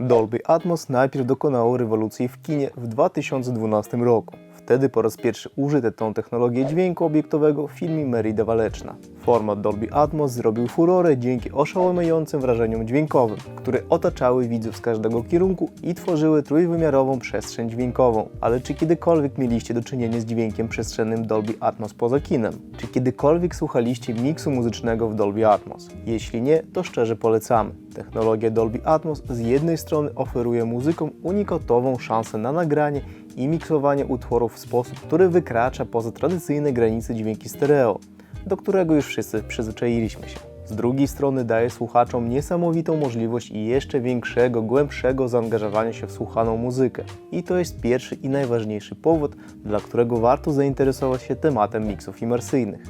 Dolby Atmos najpierw dokonało rewolucji w kinie w 2012 roku. Wtedy po raz pierwszy użyto tą technologię dźwięku obiektowego w filmie Merida Waleczna. Format Dolby Atmos zrobił furorę dzięki oszałamiającym wrażeniom dźwiękowym, które otaczały widzów z każdego kierunku i tworzyły trójwymiarową przestrzeń dźwiękową. Ale czy kiedykolwiek mieliście do czynienia z dźwiękiem przestrzennym Dolby Atmos poza kinem? Czy kiedykolwiek słuchaliście miksu muzycznego w Dolby Atmos? Jeśli nie, to szczerze polecamy. Technologia Dolby Atmos z jednej strony oferuje muzykom unikatową szansę na nagranie i miksowanie utworów w sposób, który wykracza poza tradycyjne granice dźwięki stereo, do którego już wszyscy przyzwyczailiśmy się. Z drugiej strony daje słuchaczom niesamowitą możliwość i jeszcze większego, głębszego zaangażowania się w słuchaną muzykę. I to jest pierwszy i najważniejszy powód, dla którego warto zainteresować się tematem miksów imersyjnych.